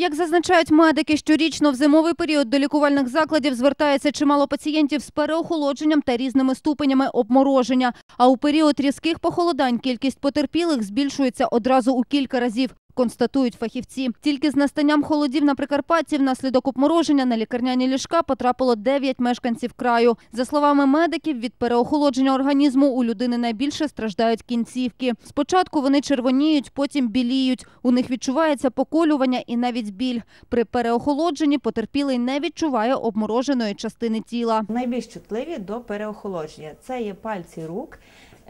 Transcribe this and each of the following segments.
Як зазначають медики, щорічно в зимовий період до лікувальних закладів звертається чимало пацієнтів з переохолодженням та різними ступенями обмороження. А у період різких похолодань кількість потерпілих збільшується одразу у кілька разів. Констатують фахівці. Тільки з настанням холодів на Прикарпатті внаслідок обмороження на лікарняні ліжка потрапило 9 мешканців краю. За словами медиків, від переохолодження організму у людини найбільше страждають кінцівки. Спочатку вони червоніють, потім біліють. У них відчувається поколювання і навіть біль. При переохолодженні потерпілий не відчуває обмороженої частини тіла. Найбільш чутливі до переохолодження це є пальці рук,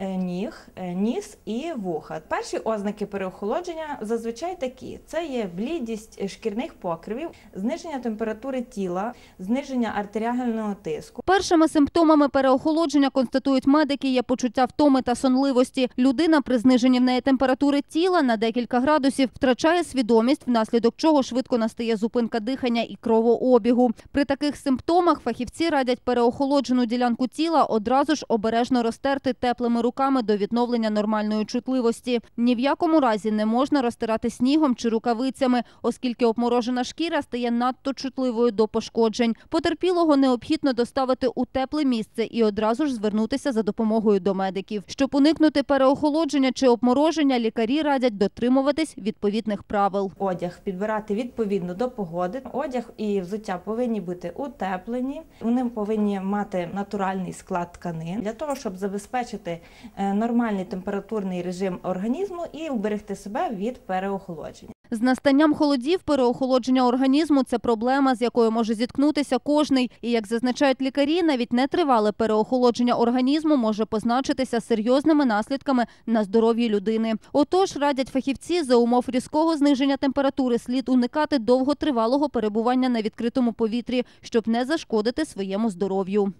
ніг, е, ніс і вуха. Перші ознаки переохолодження зазвичай такі: це є блідість е, шкірних покривів, зниження температури тіла, зниження артеріального тиску. Першими симптомами переохолодження констатують медики є почуття втоми та сонливості. Людина при зниженні в неї температури тіла на декілька градусів втрачає свідомість, внаслідок чого швидко настає зупинка дихання і кровообігу. При таких симптомах фахівці радять переохолоджену ділянку тіла одразу ж обережно розтерти теплими руками до відновлення нормальної чутливості. Ні в якому разі не можна розтирати снігом чи рукавицями, оскільки обморожена шкіра стає надто чутливою до пошкоджень. Потерпілого необхідно доставити у тепле місце і одразу ж звернутися за допомогою до медиків. Щоб уникнути переохолодження чи обмороження, лікарі радять дотримуватись відповідних правил. Одяг підбирати відповідно до погоди. Одяг і взуття повинні бути утеплені. Вони повинні мати натуральний склад тканин для того, щоб забезпечити нормальний температурний режим організму і уберегти себе від переохолодження. З настанням холодів переохолодження організму це проблема, з якою може зіткнутися кожний. І як зазначають лікарі, навіть нетривале переохолодження організму може позначитися серйозними наслідками на здоров'ї людини. Отож, радять фахівці за умов різкого зниження температури слід уникати довготривалого перебування на відкритому повітрі, щоб не зашкодити своєму здоров'ю.